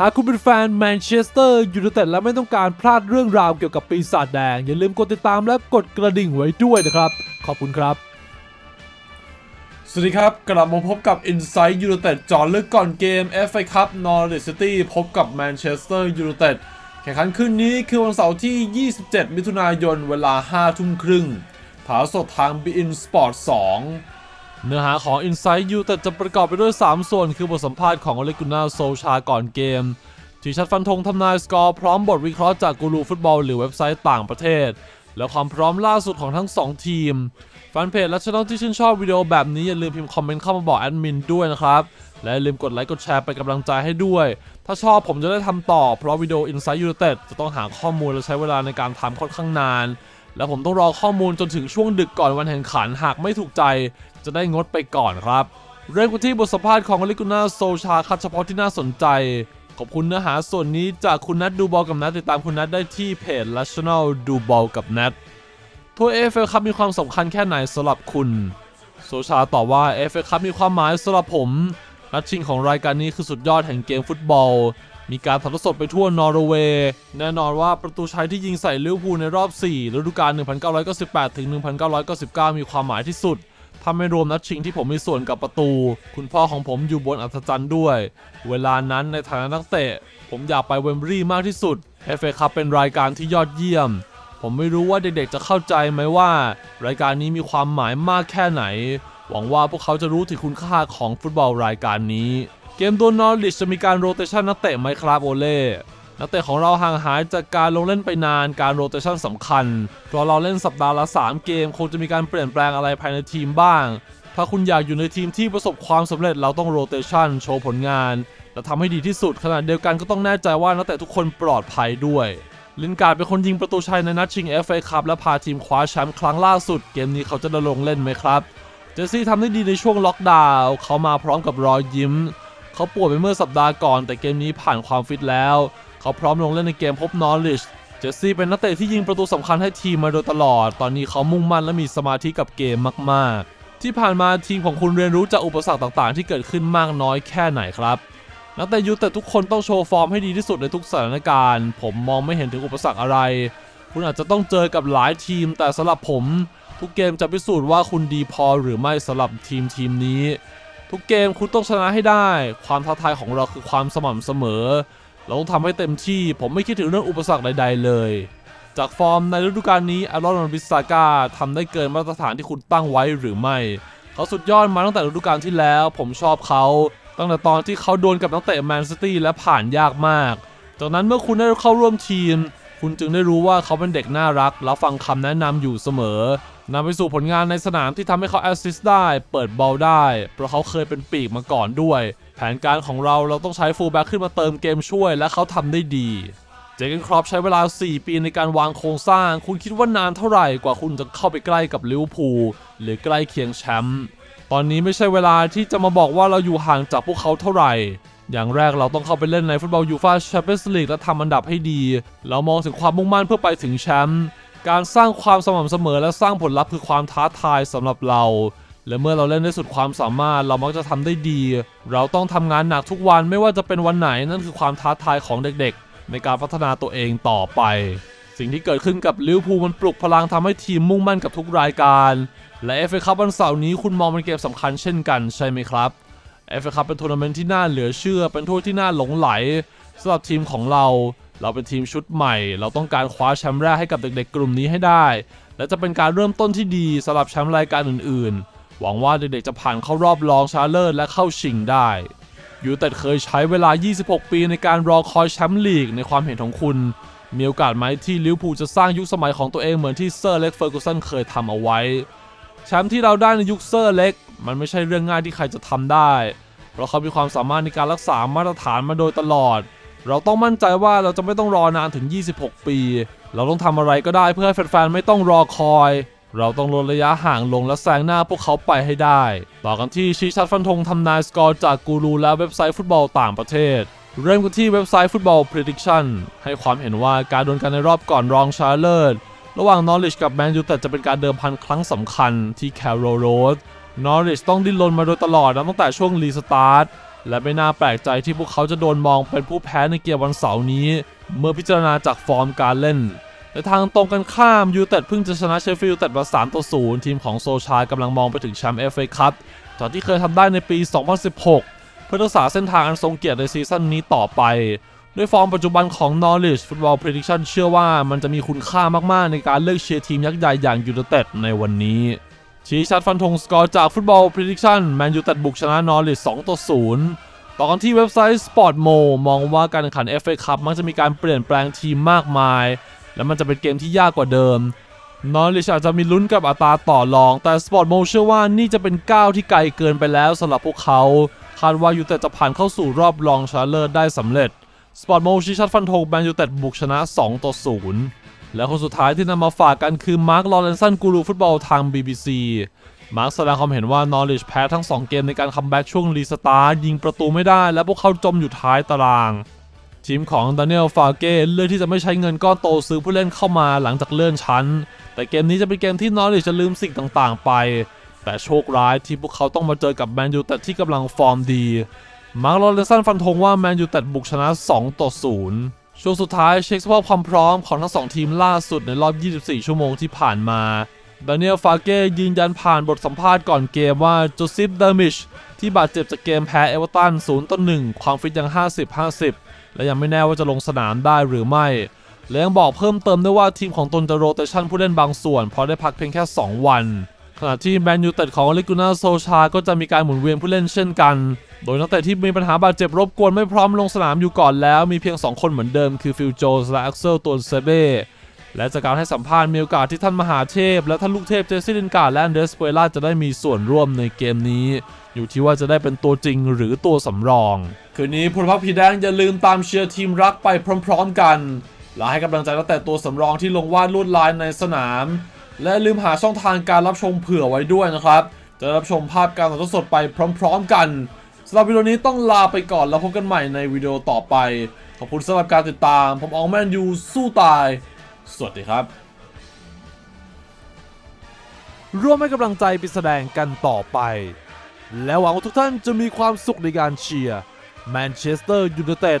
หากคุณเป็นแฟนแมนเชสเตอร์ยูไนเต็ดและไม่ต้องการพลาดเรื่องราวเกี่ยวกับปีศาจแดง อย่าลืมกดติดตามและกดกระดิ่งไว้ด้วยนะครับ ขอบคุณครับ สวัสดีครับ กลับมาพบกับ Inside United จอลึกก่อนเกม FA Cup Norwich City พบกับ Manchester United แข่งขันคืนนี้คือวันเสาร์ที่ 27 มิถุนายนเวลา 5 ทุ่มครึ่งถ่ายสดทาง BIN Sport 2 เนื้อหาของ Inside You แต่จะประกอบไปด้วย 3 ส่วน คือบทสัมภาษณ์ของอเลกุนาโซชาก่อนเกมที่ชัดฟันธงทำนายสกอร์พร้อมบทวิเคราะห์จากกูรูฟุตบอลหรือเว็บไซต์ต่างประเทศ และความพร้อมล่าสุดของทั้ง 2 ทีมแฟนเพจและช่องที่ชื่นชอบวิดีโอแบบนี้อย่าลืมพิมพ์คอมเมนต์เข้ามาบอกแอดมินด้วยนะครับ และอย่าลืมกดไลค์กดแชร์เป็นกำลังใจให้ด้วย ถ้าชอบผมจะได้ทำต่อเพราะวิดีโอ Inside United จะต้องหาข้อมูลและใช้เวลาในการทำค่อนข้างนาน และผมต้องรอข้อมูลจนถึงช่วงดึกก่อนวันแข่งขันหากไม่ถูกใจ จะได้งดไปก่อนครับ เริ่มกันที่บทสัมภาษณ์ของลิกุนาโซชาคัดเฉพาะที่น่าสนใจ ขอบคุณเนื้อหาส่วนนี้จากคุณนัทดูบอลกับนัทติดตามคุณนัทได้ที่เพจ National ดูบอลกับนัททัวร์เอฟเอครับมีความสำคัญแค่ไหนสำหรับคุณ โซชาตอบว่าเอฟเอครับมีความหมายสำหรับผมนัดชิงของรายการนี้คือสุดยอดแห่งเกมฟุตบอล มีการถ่ายทอดสดไปทั่วนอร์เวย์แน่นอนว่าประตูชัยที่ยิงใส่ลิเวอร์พูลในรอบ 4 ฤดูกาล 1998 ถึง 1999 มีความหมายที่สุด ถ้าไม่รวมนัดชิงที่ผมมีส่วนกับประตู คุณพ่อของผมอยู่บนอัศจรรย์ด้วย เวลานั้นในฐานะนักเตะ ผมอยากไปเวมบรีมากที่สุด FA ครับเป็นรายการที่ยอดเยี่ยม ผมไม่รู้ว่าเด็กๆจะเข้าใจไหมว่า รายการนี้มีความหมายมากแค่ไหน หวังว่าพวกเขาจะรู้ถึงคุณค่าของฟุตบอลรายการนี้ เกมโดนนอริชจะมีการโรเตชันนักเตะไหมครับโอเล่นักเตะของเราห่างหายจากการลงเล่นไปนานการโรเตชันสำคัญ เพราะเราเล่นสัปดาห์ละ 3 เกม คงจะมีการเปลี่ยนแปลงอะไรภายในทีมบ้าง ถ้าคุณอยากอยู่ในทีมที่ประสบความสำเร็จเราต้องโรเตชันโชว์ผลงาน และทำให้ดีที่สุดขณะเดียวกันก็ต้องแน่ใจว่านักเตะทุกคนปลอดภัยด้วยลินการ์ดเป็นคนยิงประตูชัยในนัดชิง FA คัพและพาทีมคว้าแชมป์ครั้งล่าสุด เกมนี้เขาจะได้ลงเล่นไหมครับ เจสซี่ทำได้ดีในช่วงล็อกดาวน์เขามาพร้อมกับรอยยิ้ม เขาป่วยไปเมื่อสัปดาห์ก่อน แต่เกมนี้ผ่านความฟิตแล้ว เขาพร้อมลงเล่นในเกมพบนอริชเจสซี่เป็นนักเตะที่ยิงประตูสำคัญให้ทีมมาโดยตลอด ตอนนี้เขามุ่งมั่นและมีสมาธิกับเกมมากๆ ที่ผ่านมาทีมของคุณเรียนรู้จากอุปสรรคต่างๆ ที่เกิดขึ้นมากน้อยแค่ไหนครับนักเตะยูแต่ทุกคนต้องโชว์ฟอร์มให้ดีที่สุดในทุกสถานการณ์ ผมมองไม่เห็นถึงอุปสรรคอะไร คุณอาจจะต้องเจอกับหลายทีม แต่สำหรับผม ทุกเกมจะพิสูจน์ว่าคุณดีพอหรือไม่สำหรับทีมทีมนี้ ทุกเกมคุณต้องชนะให้ได้ ความท้าทายของเราคือความสม่ำเสมอ เราต้องทำให้เต็มที่ ผมไม่คิดถึงเรื่องอุปสรรคใด ๆ เลย จากฟอร์มในฤดูกาลนี้อารอนบิสซาก้าทำได้เกินมาตรฐานที่คุณตั้งไว้หรือไม่ เขาสุดยอดมาตั้งแต่ฤดูกาลที่แล้ว ผมชอบเขาตั้งแต่ตอนที่เขาโดนกับนักเตะแมนซิตี้และผ่านยากมาก จากนั้นเมื่อคุณได้เข้าร่วมทีม คุณจึงได้รู้ว่าเขาเป็นเด็กน่ารัก แล้วฟังคำแนะนำอยู่เสมอ นำไปสู่ผลงานในสนามที่ทำให้เขาแอสซิสต์ได้ เปิดบอลได้ เพราะเขาเคยเป็นปีกมาก่อนด้วย แผนการของเราเราต้องใช้ฟูลแบ็กขึ้นมาเติมเกมช่วย และเขาทำได้ดี เจเกนครอปใช้เวลา 4 ปีในการวางโครงสร้าง คุณคิดว่านานเท่าไหร่กว่าคุณจะเข้าไปใกล้กับลิเวอร์พูลหรือใกล้เคียงแชมป์ตอนนี้ไม่ใช่เวลาที่จะมาบอกว่าเราอยู่ห่างจากพวกเขาเท่าไหร่อย่างแรกเราต้องเข้าไปเล่นในฟุตบอลยูฟ่าแชมเปี้ยนส์ลีกและทำอันดับให้ดี เรามองถึงความมุ่งมั่นเพื่อไปถึงแชมป์ การสร้างความสม่ำเสมอและสร้างผลลัพธ์คือความท้าทายสำหรับเรา และเมื่อเราเล่นได้สุดความสามารถเรามักจะทำได้ดี เราต้องทำงานหนักทุกวันไม่ว่าจะเป็นวันไหนนั่นคือความท้าทายของเด็กๆ ในการพัฒนาตัวเองต่อไป สิ่งที่เกิดขึ้นกับลิเวอร์พูลมันปลุกพลังทำให้ทีมมุ่งมั่นกับทุกรายการ และเอฟเอคัพวันเสาร์นี้คุณมองเป็นเกมสำคัญเช่นกันใช่ไหมครับเอฟเอคัพเป็นทัวร์นาเมนต์ที่น่าเหลือเชื่อเป็นทัวร์ที่น่าหลงไหลสำหรับทีมของเรา เราเป็นทีมชุดใหม่ เราต้องการคว้าแชมป์แรกให้กับเด็กๆ กลุ่มนี้ให้ได้ และจะเป็นการเริ่มต้นที่ดีสำหรับแชมป์รายการอื่นๆ หวังว่าเด็กๆ จะผ่านเข้ารอบรองชาเลอร์และเข้าชิงได้ยูเต็ดเคยใช้เวลา 26 ปีในการรอคอยแชมป์ลีกในความเห็นของคุณ มีโอกาสไหมที่ลิเวอร์พูลจะสร้างยุคสมัยของตัวเองเหมือนที่เซอร์เล็กเฟอร์กูสันเคยทำเอาไว้ แชมป์ที่เราได้ในยุคเซอร์เล็ก มันไม่ใช่เรื่องง่ายที่ใครจะทำได้ เพราะเขามีความสามารถในการรักษามาตรฐานมาโดยตลอด เราต้องมั่นใจว่าเราจะไม่ต้องรอนานถึง 26 ปี เราต้องทำอะไรก็ได้เพื่อให้แฟนๆ ไม่ต้องรอคอย เราต้องลดระยะห่างลงและแซงหน้าพวกเขาไปให้ได้ ต่อกันที่ชี้ชัดฟันธงทำนายสกอร์จากกูรูและเว็บไซต์ฟุตบอลต่างประเทศ เริ่มกันที่เว็บไซต์ฟุตบอล Prediction ให้ความเห็นว่าการดวลกันในรอบก่อนรองชาเลอร์ระหว่างนอริชกับแมนยูแต่จะเป็นการเดิมพันครั้งสำคัญที่แคโรโรดนอริชต้องดิ้นรนมาโดยตลอดนะตั้งแต่ช่วงรีสตาร์ท และไม่น่าแปลกใจที่พวกเขาจะโดนมองเป็นผู้แพ้ในเกมวันเสาร์นี้ เมื่อพิจารณาจากฟอร์มการเล่นในทางตรงกันข้ามยูเต็ดเพิ่งจะชนะเชฟฟิลด์ยูเต็ดมา3ต่อ0ทีมของโซชากำลังมองไปถึงแชมป์เอฟเอคัพจากที่เคยทำได้ในปี 2016 เพื่อรักษาเส้นทางอันทรงเกียรติในซีซั่นนี้ต่อไป ด้วยฟอร์มปัจจุบันของ Knowledge Football Prediction เชื่อว่ามันจะมีคุณค่ามากๆ ในการเลือกเชียร์ทีมยักษ์ใหญ่อย่างยูเต็ดในวันนี้ ชี้ชัดฟันธงสกอร์จาก Football Prediction แมนยูต็ดบุกชนะ Knowledge 2ต่อ0ต่อกันที่เว็บไซต์ Sportmo มองว่าการแข่งขัน FA Cup มักจะมีการเปลี่ยนแปลงทีมมากมาย และมันจะเป็นเกมที่ยากกว่าเดิม Knowledge อาจจะมีลุ้นกับอัตราต่อรอง แต่ Sportmo เชื่อว่านี่จะเป็นก้าวที่ไกลเกินไปแล้วสำหรับพวกเขา คาดว่ายูเต็ดจะผ่านเข้าสู่รอบรองชนะเลิศได้สำเร็จสปอร์ตโมชี้ชัดฟันธงแมนยูเต็ดบุกชนะ 2 ต่อ 0 และคนสุดท้ายที่นำมาฝากกันคือมาร์คลอเรนสันกูรูฟุตบอลทาง BBC มาร์คแสดงความเห็นว่า Norwich แพ้ทั้ง 2 เกมในการคัมแบ็กช่วงรีสตาร์ยิงประตูไม่ได้ และพวกเขาจมอยู่ท้ายตาราง ทีมของดานิเอลฟาเก้เลือกที่จะไม่ใช้เงินก้อนโตซื้อผู้เล่นเข้ามาหลังจากเลื่อนชั้น แต่เกมนี้จะเป็นเกมที่นอริชจะลืมสิ่งต่างๆ ไป แต่โชคร้ายที่พวกเขาต้องมาเจอกับแมนยูแต่ที่กำลังฟอร์มดีมาร์คโรเลนสันฟันธงว่าแมนยูแต่บุกชนะ2ต่อ0 ช่วงสุดท้ายเช็คสภาพความพร้อมของทั้งสองทีมล่าสุดในรอบ 24 ชั่วโมงที่ผ่านมาดานิเอลฟาเก้ยืนยันผ่านบทสัมภาษณ์ก่อนเกมว่าโจซิฟเดอร์มิชที่บาดเจ็บจากเกมแพ้เอเวอร์ตัน 0 ต่อ 1 ความฟิตยัง 50-50 และยังไม่แน่ว่าจะลงสนามได้หรือไม่ และยังบอกเพิ่มเติมด้วยว่าทีมของตนจะโรเตชันผู้เล่นบางส่วน เพราะได้พักเพียงแค่ 2 วัน ขณะที่แมนยูเต็ดของลิกูนาโซชา ก็จะมีการหมุนเวียนผู้เล่นเช่นกัน โดยนักเตะที่มีปัญหาบาดเจ็บรบกวนไม่พร้อมลงสนามอยู่ก่อนแล้ว มีเพียง 2 คนเหมือนเดิมคือฟิลโจสและอักเซลตัวเซเบและจากการให้สัมภาษณ์มีโอกาสที่ท่านมหาเทพ และท่านลูกเทพเจสซี่ลินการ์และเดรสเปล่าจะได้มีส่วนร่วมในเกมนี้ อยู่ที่ว่าจะได้เป็นตัวจริงหรือตัวสำรอง คืนนี้พลพักผีแดงอย่าลืมตามเชียร์ทีมรักไปพร้อม ๆ กัน และให้กำลังใจตั้งแต่ตัวสำรองที่ลงวาดลวดลายในสนาม และลืมหาช่องทางการรับชมเผื่อไว้ด้วยนะครับ จะรับชมภาพการถ่ายทอดสดไปพร้อม ๆ กันสำหรับวิดีโอนี้ต้องลาไปก่อนแล้วพบกันใหม่ในวิดีโอต่อไป ขอบคุณสำหรับการติดตาม ผมอองแมนยูสู้ตาย สวัสดีครับ ร่วมให้กำลังใจไปแสดงกันต่อไป และหวังว่าทุกท่านจะมีความสุขในการเชียร์แมนเชสเตอร์ยูไนเต็ด